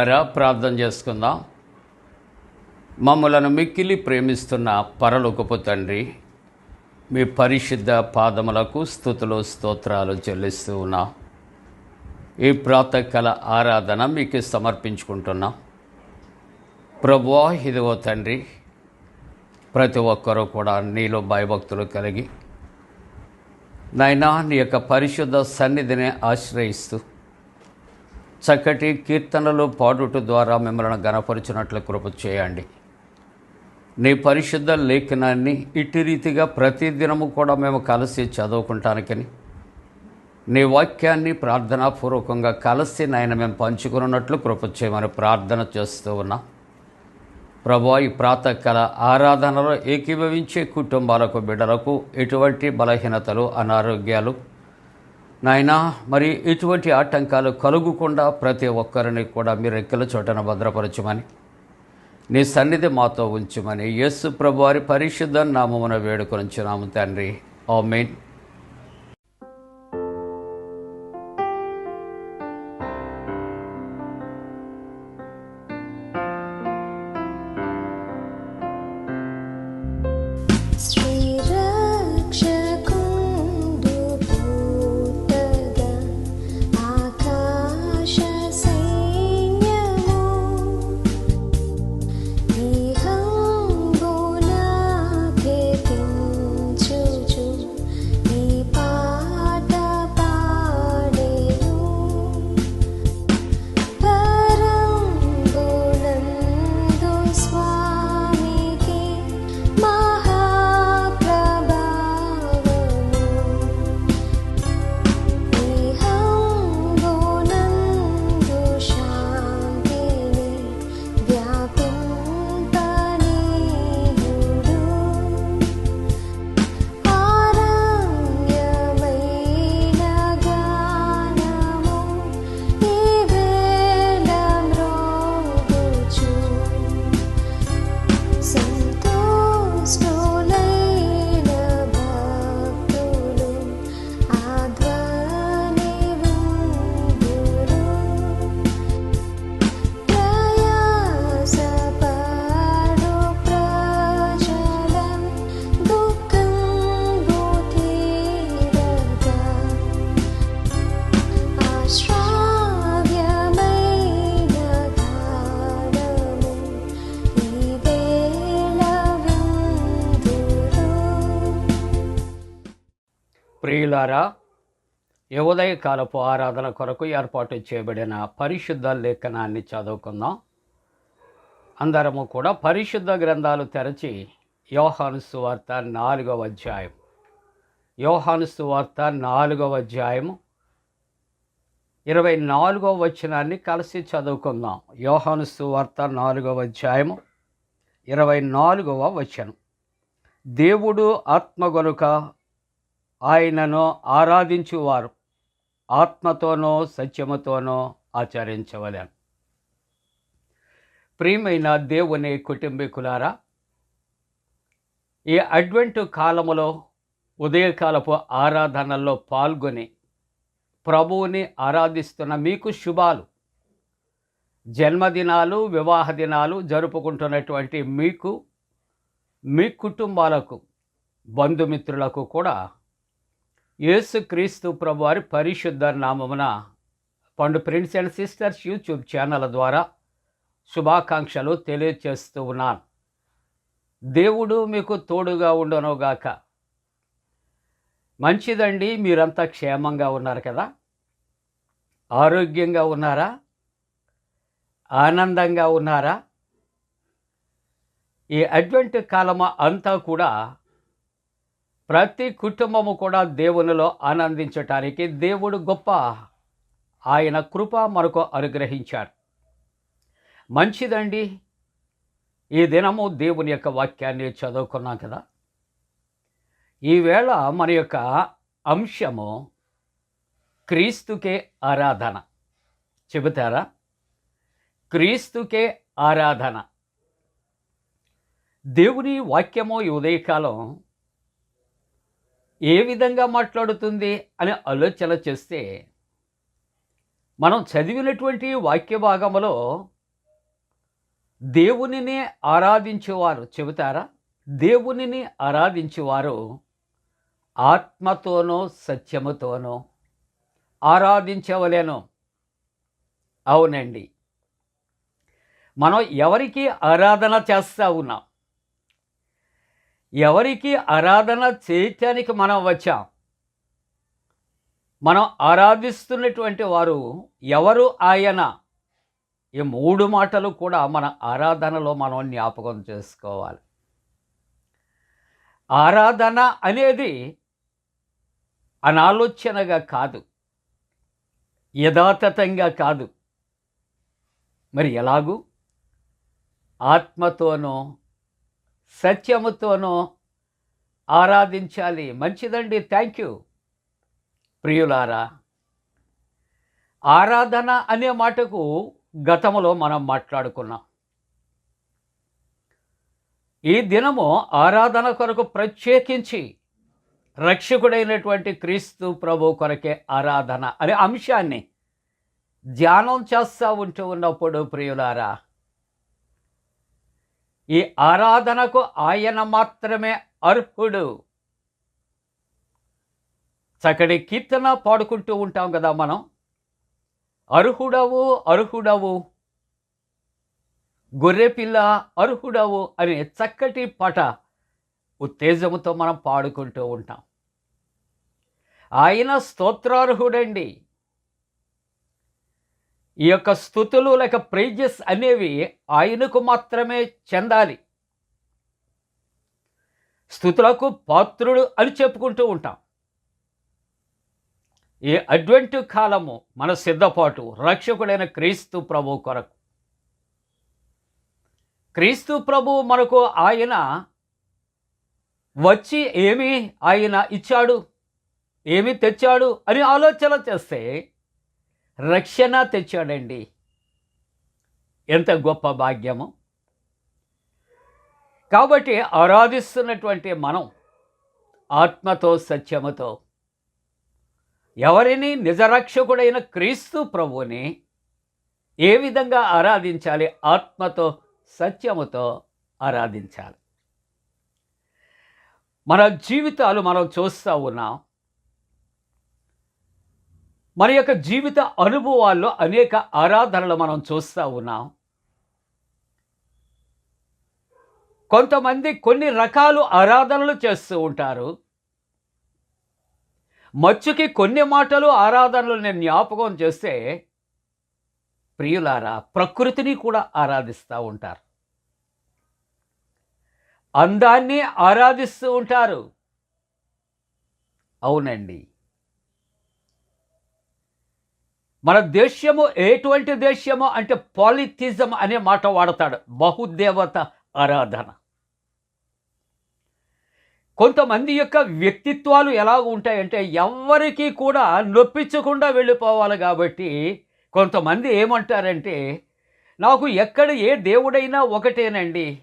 ప్రియులారా ప్రార్థన చేసుకుందాం. మమ్మలను మిక్కిలి ప్రేమిస్తున్న పరలోకపు తండ్రి మీ పరిశుద్ధ పాదములకు స్థుతులు స్తోత్రాలు చెల్లిస్తూ ఉన్నా. ఈ ప్రాతకాల ఆరాధన మీకు సమర్పించుకుంటున్నాం. ప్రభువా ఇదిగో తండ్రి ప్రతి ఒక్కరూ కూడా నీలో భయభక్తులు కలిగి నాయనా నీ యొక్క పరిశుద్ధ సన్నిధిని ఆశ్రయిస్తూ చక్కటి కీర్తనలు పాడుట ద్వారా మిమ్మల్ని గణపరిచినట్లు కృప చేయండి. నీ పరిశుద్ధ లేఖనాన్ని ఇట్టి రీతిగా ప్రతిదినము కూడా మేము కలిసి చదువుకుంటానికని నీ వాక్యాన్ని ప్రార్థనాపూర్వకంగా కలిసి నాయన మేము పంచుకున్నట్లు కృప చేయమని ప్రార్థన చేస్తూ ఉన్నా. ప్రభా ఈ ప్రాతకాల ఆరాధనలో ఏకీభవించే కుటుంబాలకు బిడ్డలకు ఎటువంటి బలహీనతలు అనారోగ్యాలు నాయనా మరి ఎటువంటి ఆటంకాలు కలుగకుండా ప్రతి ఒక్కరిని కూడా మీరు ఎక్కల చోటన భద్రపరచమని నీ సన్నిధి మాతో ఉంచమని యేసు ప్రభు వారి పరిశుద్ధ నామమున వేడుకొనిచున్నాము తండ్రి. ఓ మెయిన్ ప్రియులారా యువదయ కాలపు ఆరాధన కొరకు ఏర్పాటు చేయబడిన పరిశుద్ధ లేఖనాన్ని చదువుకుందాం. అందరము కూడా పరిశుద్ధ గ్రంథాలు తెరచి యోహాను సువార్త నాలుగవ అధ్యాయం యోహాను సువార్త నాలుగవ అధ్యాయము ఇరవై నాలుగవ వచనాన్ని కలిసి చదువుకుందాం. యోహాను సువార్త నాలుగవ అధ్యాయము ఇరవై నాలుగవ వచనం. దేవుడు ఆత్మ గనుక ఆయనను ఆరాధించువారు. ఆత్మతోనో సత్యముతోనో ఆచరించవలెను. ప్రియమైన దేవుని కుటుంబీకులారా ఈ అడ్వెంట్ కాలములో ఉదయకాలపు ఆరాధనల్లో పాల్గొని ప్రభువుని ఆరాధిస్తున్న మీకు శుభాలు జన్మదినాలు వివాహ దినాలు జరుపుకుంటున్నటువంటి మీకు మీ కుటుంబాలకు బంధుమిత్రులకు కూడా యేసుక్రీస్తు ప్రభు వారి పరిశుద్ధ నామమున పండు friends and sisters YouTube channel ద్వారా శుభాకాంక్షలు తెలియచేస్తూ ఉన్నాను. దేవుడు మీకు తోడుగా ఉండనుగాక మంచిదండి మీరంతా క్షేమంగా ఉన్నారు కదా? ఆరోగ్యంగా ఉన్నారా? ఆనందంగా ఉన్నారా? ఈ అడ్వెంట్ కాలమా అంతా కూడా ప్రతి కుటుంబము కూడా దేవునిలో ఆనందించటానికి దేవుడు గొప్ప ఆయన కృప మనకు అనుగ్రహించాడు. మంచిదండి. ఈ దినము దేవుని యొక్క వాక్యాన్ని చదువుకున్నాం కదా. ఈవేళ మన యొక్క అంశము క్రీస్తుకే ఆరాధన. చెబుతారా? క్రీస్తుకే ఆరాధన. దేవుని వాక్యము ఈ ఉదయకాలం ఏ విధంగా మాట్లాడుతుంది అని ఆలోచన చేస్తే మనం చదివినటువంటి వాక్య భాగంలో దేవునిని ఆరాధించేవారు చెబుతారా? దేవునిని ఆరాధించేవారు ఆత్మతోనో సత్యముతోనో ఆరాధించవలేను. అవునండి. మనం ఎవరికి ఆరాధన చేస్తూ ఉన్నాం? ఎవరికి ఆరాధన చేయటానికి మనం వచ్చాం? మనం ఆరాధిస్తున్నటువంటి వారు ఎవరు ఆయన? ఈ మూడు మాటలు కూడా మన ఆరాధనలో మనం జ్ఞాపకం చేసుకోవాలి. ఆరాధన అనేది అనాలోచనగా కాదు యథాతథంగా కాదు. మరి ఎలాగూ? ఆత్మతోనో సత్యముతోనూ ఆరాధించాలి. మంచిదండి. Thank you. ప్రియులారా ఆరాధన అనే మాటకు గతంలో మనం మాట్లాడుకున్నాం. ఈ దినము ఆరాధన కొరకు ప్రత్యేకించి రక్షకుడైనటువంటి క్రీస్తు ప్రభు కొరకే ఆరాధన అనే అంశాన్ని ధ్యానం చేస్తూ ఉంటూ ఉన్నప్పుడు ప్రియులారా ఈ ఆరాధనకు ఆయన మాత్రమే అర్హుడు. చక్కటి కీర్తన పాడుకుంటూ ఉంటాం కదా మనం. అర్హుడవు అర్హుడవు. గొర్రెపిల్ల అర్హుడవు అనే చక్కటి పాట ఉత్తేజముతో మనం పాడుకుంటూ ఉంటాం. ఆయన స్తోత్రార్హుడండి. ఈ యొక్క స్థుతులు లేక ప్రైజెస్ అనేవి ఆయనకు మాత్రమే చెందాలి. స్థుతులకు పాత్రుడు అని చెప్పుకుంటూ ఉంటాం. ఈ అడ్వెంట్ కాలము మన సిద్ధపాటు రక్షకుడైన క్రీస్తు ప్రభు కొరకు. క్రీస్తు ప్రభు మనకు ఆయన వచ్చి ఏమి ఆయన ఇచ్చాడు ఏమి తెచ్చాడు అని ఆలోచన చేస్తే రక్షణ తెచ్చాడండి. ఎంత గొప్ప భాగ్యము. కాబట్టి ఆరాధిస్తున్నటువంటి మనం ఆత్మతో సత్యముతో ఎవరిని నిజరక్షకుడైన క్రీస్తు ప్రభువుని ఏ విధంగా ఆరాధించాలి? ఆత్మతో సత్యముతో ఆరాధించాలి. మన జీవితాలు మనం చూస్తూ ఉన్నాం. మన యొక్క జీవిత అనుభవాల్లో అనేక ఆరాధనలు మనం చూస్తూ ఉన్నాం. కొంతమంది కొన్ని రకాలు ఆరాధనలు చేస్తూ ఉంటారు. మచ్చుకి కొన్ని మాటలు ఆరాధనలు నేను జ్ఞాపకం చేస్తే ప్రియులారా ప్రకృతిని కూడా ఆరాధిస్తూ ఉంటారు. అందాన్ని ఆరాధిస్తూ ఉంటారు. అవునండి. మన దేశము ఎటువంటి దేశము అంటే పాలిథిజం అనే మాట వాడతాడు. బహుదేవత ఆరాధన. కొంతమంది యొక్క వ్యక్తిత్వాలు ఎలా ఉంటాయంటే ఎవరికీ కూడా నొప్పించకుండా వెళ్ళిపోవాలి కాబట్టి కొంతమంది ఏమంటారంటే నాకు ఎక్కడ ఏ దేవుడైనా ఒకటేనండి.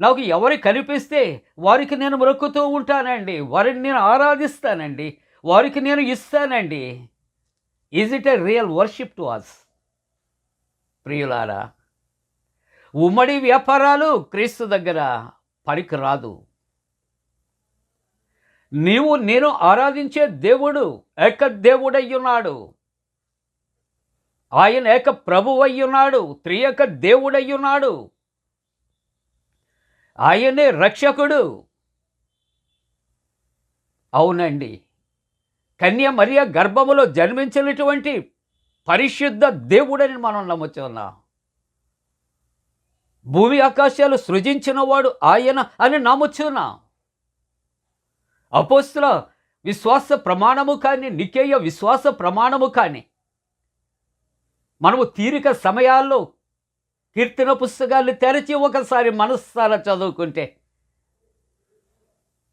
నాకు ఎవరు కనిపిస్తే వారికి నేను మొక్కుతూ ఉంటానండి. వారిని నేను ఆరాధిస్తానండి. వారికి నేను ఇస్తానండి. Is it a real worship to us ప్రియులారా ఉమ్మడి వ్యాపారాలు క్రీస్తు దగ్గర పనికి రాదు. నీవు నేను ఆరాధించే దేవుడు ఏక దేవుడయ్యున్నాడు. ఆయన ఏక ప్రభువయ్యున్నాడు త్రియక దేవుడయ్యున్నాడు. ఆయనే రక్షకుడు. అవునండి. కన్య మరియ గర్భములో జన్మించినటువంటి పరిశుద్ధ దేవుడని మనం నమ్ముతున్నాం భూమి ఆకాశాలు సృజించినవాడు ఆయన అని నమ్ముచున్నాం. అపోస్తుల విశ్వాస ప్రమాణము కానీ నికేయ విశ్వాస ప్రమాణము కానీ మనము తీరిక సమయాల్లో కీర్తన పుస్తకాన్ని తెరచి ఒకసారి మనస్సారా చదువుకుంటే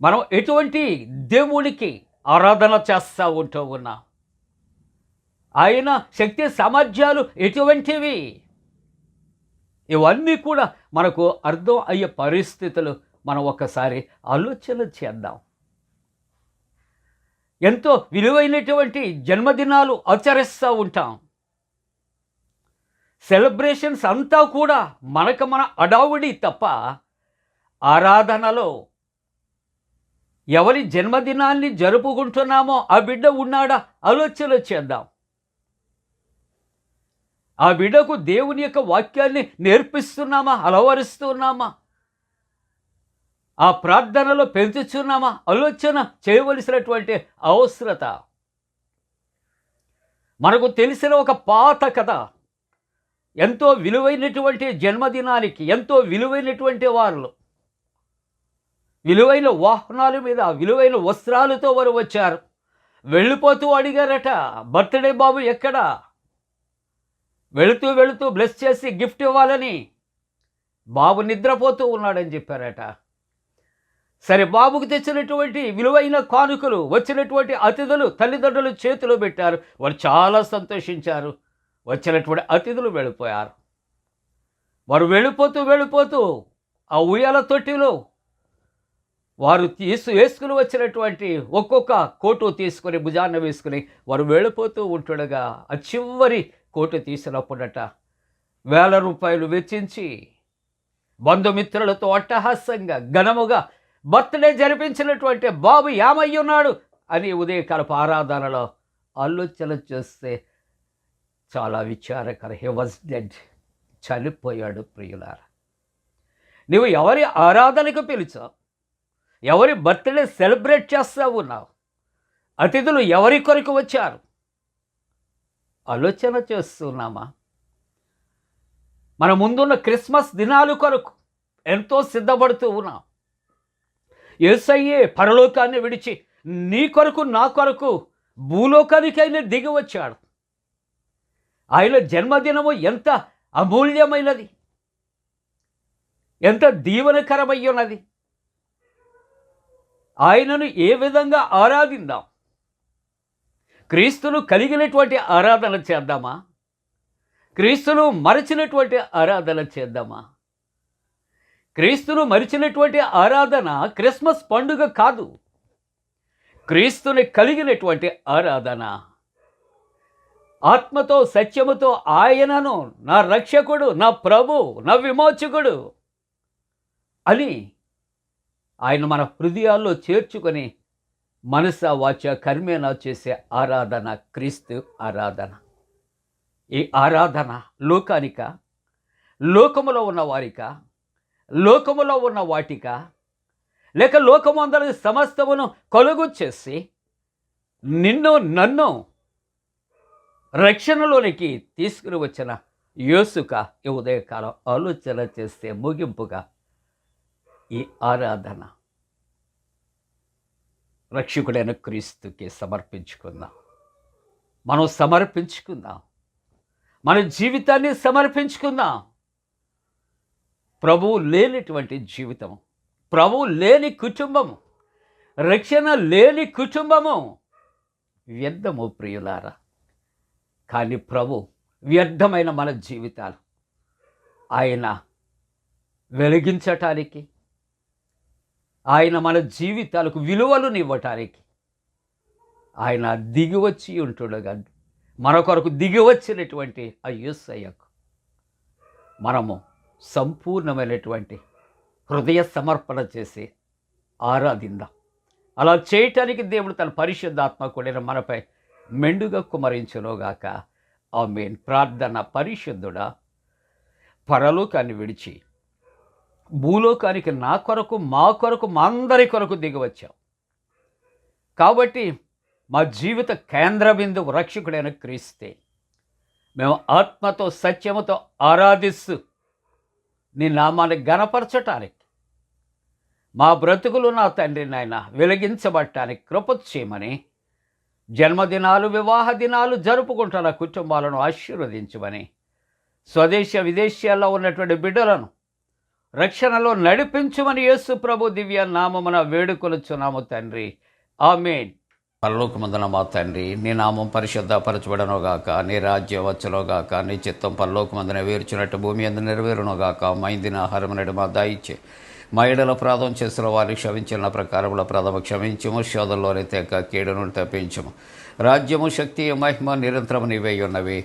మనం ఎటువంటి దేవునికి ఆరాధన చేస్తూ ఉంటూ ఉన్నా ఆయన శక్తి సామర్థ్యాలు ఎటువంటివి? ఇవన్నీ కూడా మనకు అర్థం అయ్యే పరిస్థితులు మనం ఒకసారి ఆలోచన చేద్దాం. ఎంతో విలువైనటువంటి జన్మదినాలు ఆచరిస్తూ ఉంటాం. సెలబ్రేషన్స్ అంతా కూడా మనకు మన అడావుడి తప్ప ఆరాధనలో ఎవరి జన్మదినాన్ని జరుపుకుంటున్నామో ఆ బిడ్డ ఉన్నాడా? ఆలోచన చేద్దాం. ఆ బిడ్డకు దేవుని యొక్క వాక్యాన్ని నేర్పిస్తున్నామా? అలవరుస్తున్నామా? ఆ ప్రార్థనలో పెంచుతున్నామా? ఆలోచన చేయవలసినటువంటి అవసరత. మనకు తెలిసిన ఒక పాత కథ. ఎంతో విలువైనటువంటి జన్మదినానికి ఎంతో విలువైనటువంటి వారులు. విలువైన వాహనాల మీద విలువైన వస్త్రాలతో వారు వచ్చారు. వెళ్ళిపోతూ అడిగారట బర్త్డే బాబు ఎక్కడ? వెళుతూ వెళుతూ బ్లెస్ చేసి గిఫ్ట్ ఇవ్వాలని. బాబు నిద్రపోతూ ఉన్నాడని చెప్పారట. సరే బాబుకు తెచ్చినటువంటి విలువైన కానుకలు వచ్చినటువంటి అతిథులు తల్లిదండ్రులు చేతిలో పెట్టారు. వారు చాలా సంతోషించారు. వచ్చినటువంటి అతిథులు వెళ్ళిపోయారు. వారు వెళ్ళిపోతూ వెళ్ళిపోతూ ఆ ఉయ్యాల తొట్టిలో వారు తీసు వేసుకుని వచ్చినటువంటి ఒక్కొక్క కోటు తీసుకొని భుజాన్న వేసుకుని వారు వెళ్ళిపోతూ ఉంటుండగా ఆ చివరి కోటు తీసినప్పుడట వేల రూపాయలు వెచ్చించి బంధుమిత్రులతో అట్టహాస్యంగా ఘనముగా బర్త్డే జరిపించినటువంటి బాబు ఏమయ్యున్నాడు అని ఉదయకాలపు ఆరాధనలో ఆలోచన చేస్తే చాలా విచారకర. హీ వాజ్ డెడ్ చనిపోయాడు ప్రియులారా. నువ్వు ఎవరి ఆరాధనకు పిలిచావు? ఎవరి బర్త్డే సెలబ్రేట్ చేస్తూ ఉన్నావు అతిథులు ఎవరి కొరకు వచ్చారు? ఆలోచన చేస్తున్నామా? మన ముందున్న క్రిస్మస్ దినాలు కొరకు ఎంతో సిద్ధపడుతూ ఉన్నాం. ఏసయ్యే పరలోకాన్ని విడిచి నీ కొరకు నా కొరకు భూలోకానికైనా దిగి వచ్చాడు. ఆయన జన్మదినము ఎంత అమూల్యమైనది. ఎంత దీవనకరమై ఉన్నది ఆయనను ఏ విధంగా ఆరాధిద్దాం క్రీస్తును కలిగినటువంటి ఆరాధన చేద్దామా? క్రీస్తును మరచినటువంటి ఆరాధన చేద్దామా? క్రీస్తును మరిచినటువంటి ఆరాధన క్రిస్మస్ పండుగ కాదు. క్రీస్తుని కలిగినటువంటి ఆరాధన. ఆత్మతో సత్యముతో ఆయనను నా రక్షకుడు నా ప్రభు నా విమోచకుడు అని ఆయన మన హృదయాల్లో చేర్చుకొని మనస వాచ కర్మేనా చేసే ఆరాధన క్రీస్తు ఆరాధన. ఈ ఆరాధన లోకానిక లోకములో ఉన్న వారిక లోకములో ఉన్న వాటిక లేక లోకమందరి సమస్తమును కొలుగు చేసి నిన్ను నన్ను రక్షణలోనికి తీసుకుని వచ్చిన యోసుక ఈ ఉదయకాలం ఆలోచన చేస్తే ముగింపుగా ఈ ఆరాధన రక్షకుడైన క్రీస్తుకి సమర్పించుకుందాం. మనం సమర్పించుకుందాం. మన జీవితాన్ని సమర్పించుకుందాం. ప్రభువు లేనిటువంటి జీవితం ప్రభువు లేని కుటుంబము రక్షణ లేని కుటుంబము వ్యర్థము ప్రియులారా. కానీ ప్రభు వ్యర్థమైన మన జీవితాలు ఆయన వెలిగించటానికి ఆయన మన జీవితాలకు విలువలను ఇవ్వటానికి ఆయన దిగివచ్చి ఉంటుండగా కానీ మరొకరకు దిగివచ్చినటువంటి ఆ యేసయ్యకు మనము సంపూర్ణమైనటువంటి హృదయ సమర్పణ చేసి ఆరాధిందాం. అలా చేయటానికి దేవుడు తన పరిశుద్ధాత్మ కూడా మనపై మెండుగా ఆ ఆమెన్. ప్రార్థన పరిశుద్ధుడా పరలోకాన్ని విడిచి భూలోకానికి నా కొరకు మా కొరకు మా అందరి కొరకు దిగివచ్చావు. కాబట్టి మా జీవిత కేంద్ర బిందువు రక్షకుడైన క్రీస్తే మేము ఆత్మతో సత్యముతో ఆరాధిస్తూ నీ నామాన్ని గణపరచటానికి మా బ్రతుకులు నా తండ్రి నాయన వెలిగించబడటానికి కృప చేయమని జన్మదినాలు వివాహ దినాలు జరుపుకుంటున్న కుటుంబాలను ఆశీర్వదించమని స్వదేశ విదేశాల్లో ఉన్నటువంటి బిడ్డలను రక్షణలో నడిపించమని యేసు ప్రభు దివ్య నామమున వేడుకొలుచున్నాము తండ్రి. ఆమెన్. పరలోకమందున మా తండ్రి నీ నామం పరిశుద్ధపరచబడనుగాక నీ రాజ్యం వచ్చునుగాక నీ చిత్తం పరలోకమందున వేర్చినట్టు భూమి అందు నెరవేరునుగాక మా ఇందిన ఆహారం నడు మా దాయిచ్చే మా ఎడల ప్రాధం చేసిన వారిని క్షమించిన ప్రకారముల ప్రథమ క్షమించము శోధంలోనే తెక కీడును తప్పించము. రాజ్యము శక్తి మహిమ నిరంతరము నీవై ఉన్నవి.